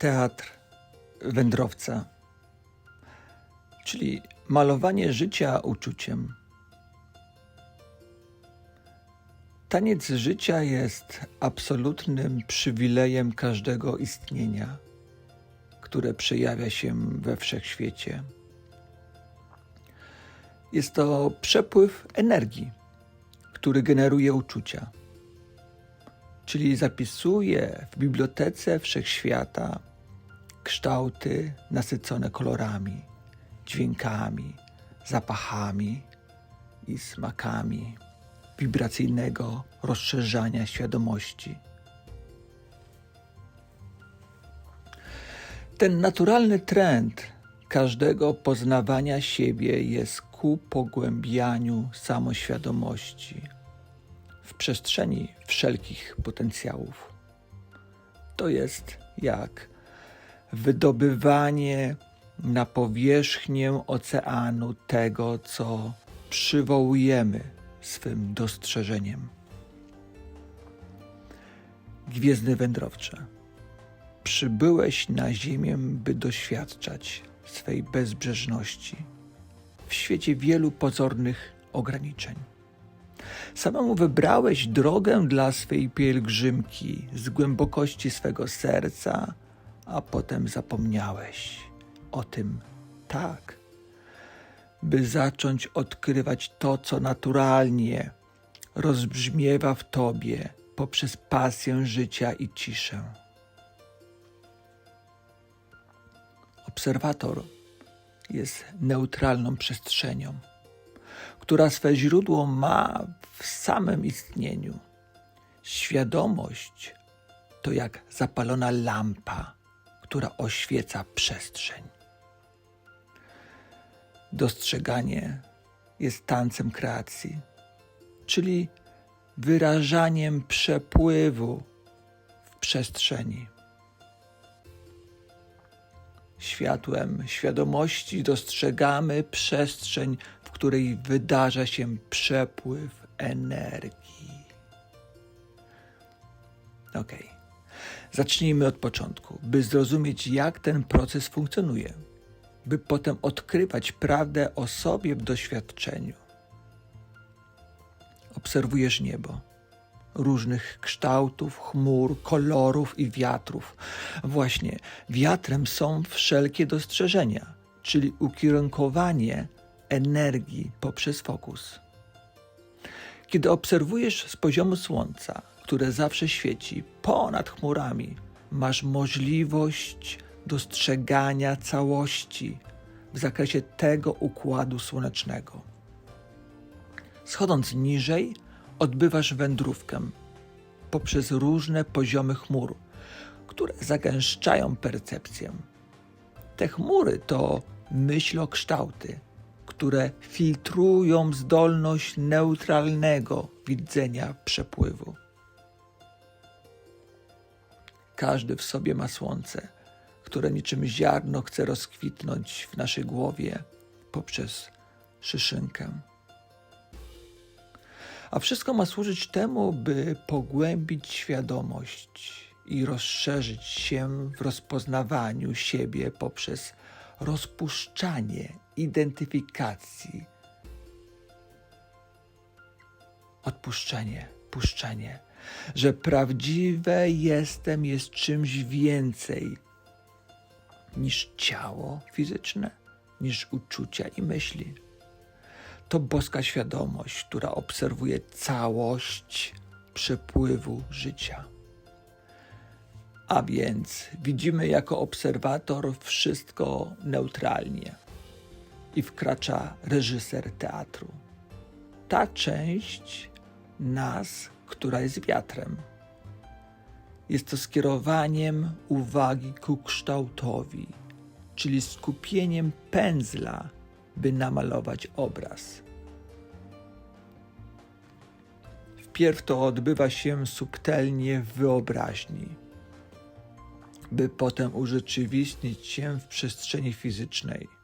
teatr wędrowca, czyli malowanie życia uczuciem. Taniec życia jest absolutnym przywilejem każdego istnienia, które przejawia się we wszechświecie. Jest to przepływ energii, który generuje uczucia, czyli zapisuje w bibliotece wszechświata kształty nasycone kolorami, dźwiękami, zapachami i smakami wibracyjnego rozszerzania świadomości. Ten naturalny trend każdego poznawania siebie jest ku pogłębianiu samoświadomości w przestrzeni wszelkich potencjałów. To jest jak wydobywanie na powierzchnię oceanu tego, co przywołujemy swym dostrzeżeniem. Gwiezdny wędrowcze, przybyłeś na Ziemię, by doświadczać swej bezbrzeżności w świecie wielu pozornych ograniczeń. Samemu wybrałeś drogę dla swej pielgrzymki z głębokości swego serca, a potem zapomniałeś o tym tak, by zacząć odkrywać to, co naturalnie rozbrzmiewa w tobie poprzez pasję życia i ciszę. Obserwator jest neutralną przestrzenią, która swe źródło ma w samym istnieniu. Świadomość to jak zapalona lampa, która oświeca przestrzeń. Dostrzeganie jest tancem kreacji, czyli wyrażaniem przepływu w przestrzeni. Światłem świadomości dostrzegamy przestrzeń, w której wydarza się przepływ energii. Ok. Zacznijmy od początku, by zrozumieć, jak ten proces funkcjonuje, by potem odkrywać prawdę o sobie w doświadczeniu. Obserwujesz niebo różnych kształtów, chmur, kolorów i wiatrów. Właśnie wiatrem są wszelkie dostrzeżenia, czyli ukierunkowanie energii poprzez fokus. Kiedy obserwujesz z poziomu słońca, które zawsze świeci ponad chmurami, masz możliwość dostrzegania całości w zakresie tego układu słonecznego. Schodząc niżej, odbywasz wędrówkę poprzez różne poziomy chmur, które zagęszczają percepcję. Te chmury to myślokształty, które filtrują zdolność neutralnego widzenia przepływu. Każdy w sobie ma słońce, które niczym ziarno chce rozkwitnąć w naszej głowie poprzez szyszynkę. A wszystko ma służyć temu, by pogłębić świadomość i rozszerzyć się w rozpoznawaniu siebie poprzez rozpuszczanie identyfikacji. Odpuszczenie, puszczenie, że prawdziwe jestem jest czymś więcej niż ciało fizyczne, niż uczucia i myśli to boska świadomość, która obserwuje całość przepływu życia. A więc widzimy jako obserwator wszystko neutralnie i wkracza reżyser teatru. Ta część nas, która jest wiatrem. Jest to skierowaniem uwagi ku kształtowi, czyli skupieniem pędzla by namalować obraz. Wpierw to odbywa się subtelnie w wyobraźni, by potem urzeczywistnić się w przestrzeni fizycznej.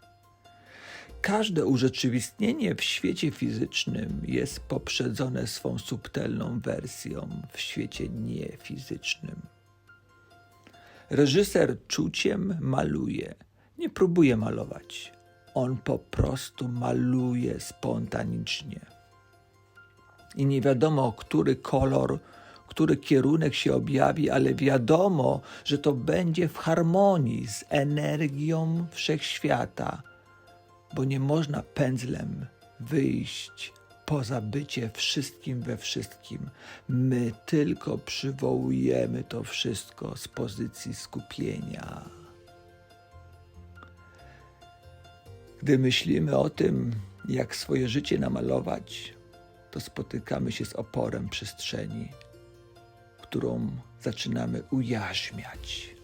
Każde urzeczywistnienie w świecie fizycznym jest poprzedzone swą subtelną wersją w świecie niefizycznym. Reżyser czuciem maluje, nie próbuje malować. On po prostu maluje spontanicznie. I nie wiadomo, który kolor, który kierunek się objawi, ale wiadomo, że to będzie w harmonii z energią wszechświata, bo nie można pędzlem wyjść poza bycie wszystkim we wszystkim. My tylko przywołujemy to wszystko z pozycji skupienia. Gdy myślimy o tym, jak swoje życie namalować, to spotykamy się z oporem przestrzeni, którą zaczynamy ujarzmiać.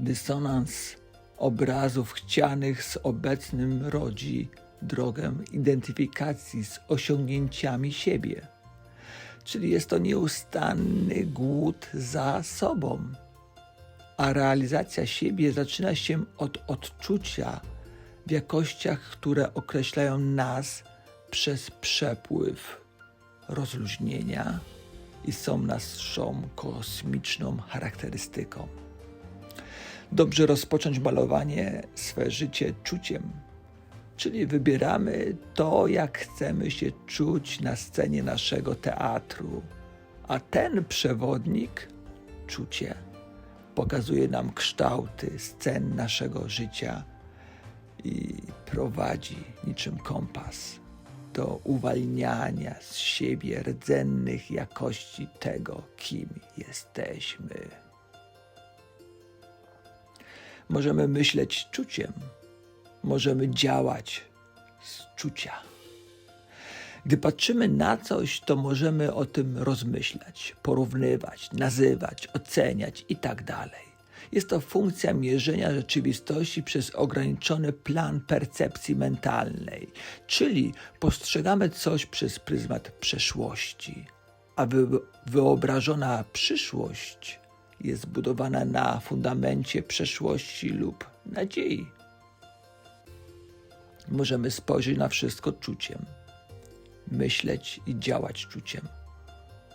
Dysonans obrazów chcianych z obecnym rodzi drogę identyfikacji z osiągnięciami siebie. Czyli jest to nieustanny głód za sobą, a realizacja siebie zaczyna się od odczucia w jakościach, które określają nas przez przepływ rozluźnienia i są naszą kosmiczną charakterystyką. Dobrze rozpocząć malowanie swe życie czuciem, czyli wybieramy to, jak chcemy się czuć na scenie naszego teatru, a ten przewodnik, czucie, pokazuje nam kształty scen naszego życia i prowadzi niczym kompas do uwalniania z siebie rdzennych jakości tego, kim jesteśmy. Możemy myśleć czuciem, możemy działać z czucia. Gdy patrzymy na coś, to możemy o tym rozmyślać, porównywać, nazywać, oceniać i tak. Jest to funkcja mierzenia rzeczywistości przez ograniczony plan percepcji mentalnej, czyli postrzegamy coś przez pryzmat przeszłości, a wy wyobrażona przyszłość jest budowana na fundamencie przeszłości lub nadziei. Możemy spojrzeć na wszystko czuciem, myśleć i działać czuciem.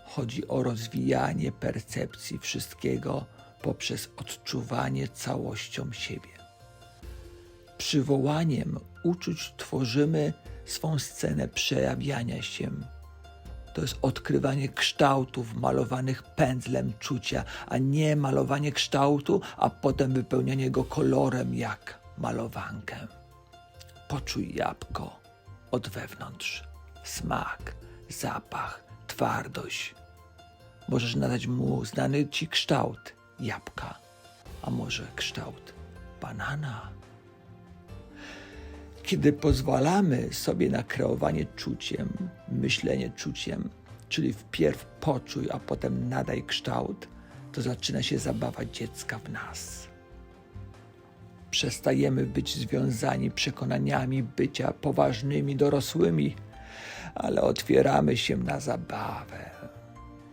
Chodzi o rozwijanie percepcji wszystkiego poprzez odczuwanie całością siebie. Przywołaniem uczuć tworzymy swą scenę przejawiania się. To jest odkrywanie kształtów malowanych pędzlem czucia, a nie malowanie kształtu, a potem wypełnianie go kolorem jak malowankę. Poczuj jabłko od wewnątrz. Smak, zapach, twardość. Możesz nadać mu znany ci kształt jabłka, a może kształt banana. Kiedy pozwalamy sobie na kreowanie czuciem, myślenie czuciem, czyli wpierw poczuj, a potem nadaj kształt, to zaczyna się zabawa dziecka w nas. Przestajemy być związani przekonaniami bycia poważnymi dorosłymi, ale otwieramy się na zabawę,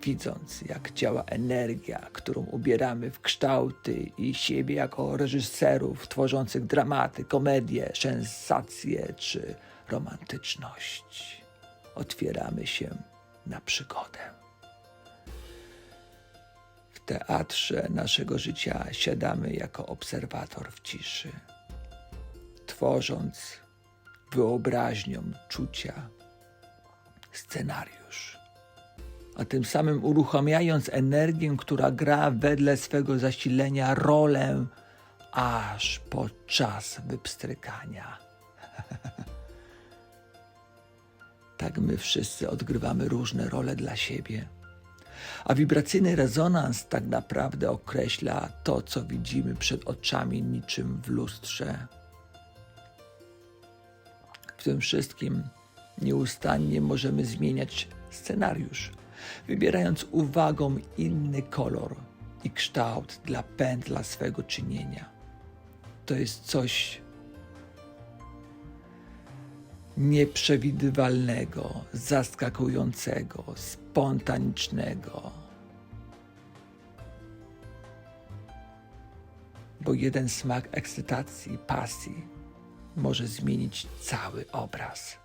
widząc jak działa energia, którą ubieramy w kształty i siebie jako reżyserów tworzących dramaty, komedie, sensacje czy romantyczność. Otwieramy się na przygodę. W teatrze naszego życia siadamy jako obserwator w ciszy, tworząc wyobraźnią czucia scenariusz a tym samym uruchamiając energię, która gra wedle swego zasilenia rolę aż po czas wypstrykania. tak my wszyscy odgrywamy różne role dla siebie. A wibracyjny rezonans tak naprawdę określa to, co widzimy przed oczami, niczym w lustrze. W tym wszystkim nieustannie możemy zmieniać scenariusz wybierając uwagą inny kolor i kształt dla pętla swego czynienia. To jest coś nieprzewidywalnego, zaskakującego, spontanicznego. Bo jeden smak ekscytacji, pasji może zmienić cały obraz.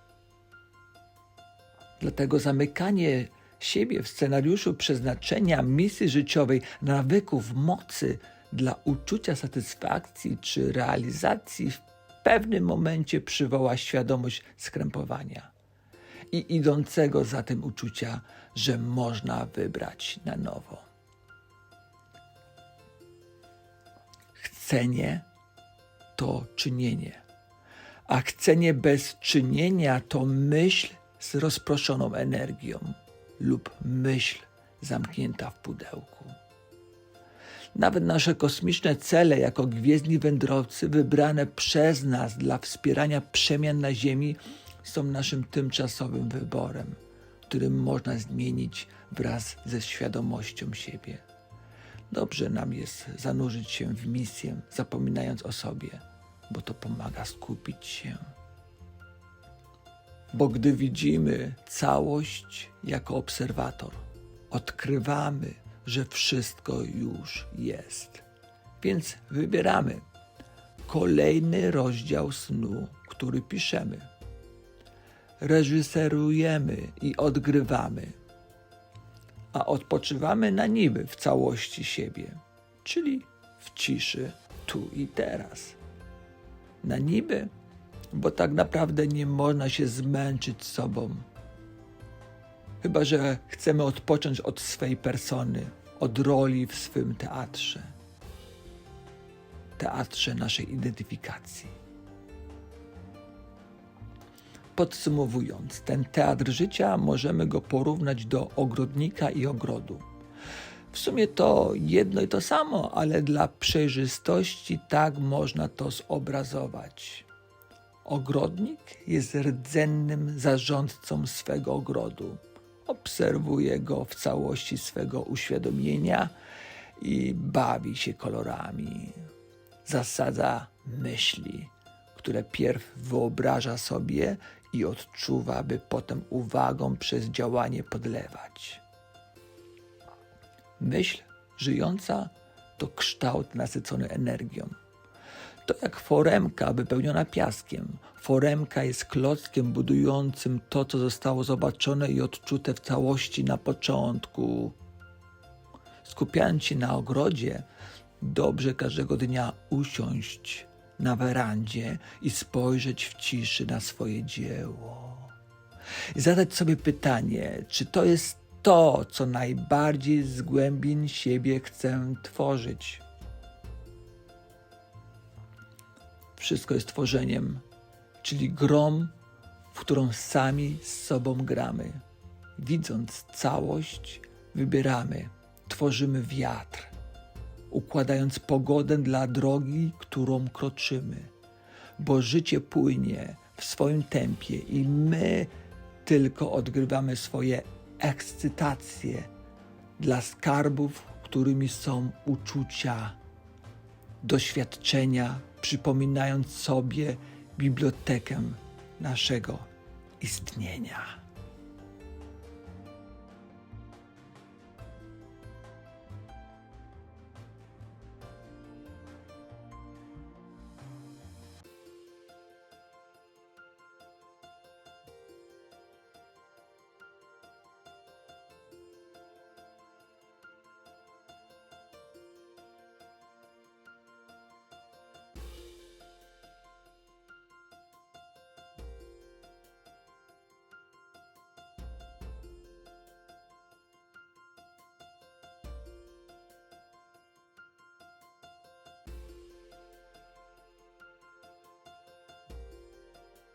Dlatego zamykanie siebie w scenariuszu przeznaczenia, misji życiowej, nawyków, mocy dla uczucia satysfakcji czy realizacji w pewnym momencie przywoła świadomość skrępowania i idącego za tym uczucia, że można wybrać na nowo. Chcenie to czynienie, a chcenie bez czynienia to myśl z rozproszoną energią lub myśl zamknięta w pudełku. Nawet nasze kosmiczne cele jako gwiezdni wędrowcy wybrane przez nas dla wspierania przemian na Ziemi są naszym tymczasowym wyborem, którym można zmienić wraz ze świadomością siebie. Dobrze nam jest zanurzyć się w misję, zapominając o sobie, bo to pomaga skupić się. Bo gdy widzimy całość jako obserwator, odkrywamy, że wszystko już jest. Więc wybieramy kolejny rozdział snu, który piszemy. Reżyserujemy i odgrywamy, a odpoczywamy na niby w całości siebie, czyli w ciszy tu i teraz. Na niby, bo tak naprawdę nie można się zmęczyć sobą. Chyba, że chcemy odpocząć od swej persony, od roli w swym teatrze. Teatrze naszej identyfikacji. Podsumowując, ten teatr życia możemy go porównać do ogrodnika i ogrodu. W sumie to jedno i to samo, ale dla przejrzystości tak można to zobrazować. Ogrodnik jest rdzennym zarządcą swego ogrodu. Obserwuje go w całości swego uświadomienia i bawi się kolorami. Zasadza myśli, które pierw wyobraża sobie i odczuwa, by potem uwagą przez działanie podlewać. Myśl żyjąca to kształt nasycony energią. To jak foremka wypełniona piaskiem. Foremka jest klockiem budującym to, co zostało zobaczone i odczute w całości na początku. Skupiając się na ogrodzie, dobrze każdego dnia usiąść na werandzie i spojrzeć w ciszy na swoje dzieło. I zadać sobie pytanie, czy to jest to, co najbardziej z głębin siebie chcę tworzyć. Wszystko jest tworzeniem, czyli grom, w którą sami z sobą gramy. Widząc całość, wybieramy, tworzymy wiatr, układając pogodę dla drogi, którą kroczymy. Bo życie płynie w swoim tempie i my tylko odgrywamy swoje ekscytacje dla skarbów, którymi są uczucia, doświadczenia, przypominając sobie bibliotekę naszego istnienia.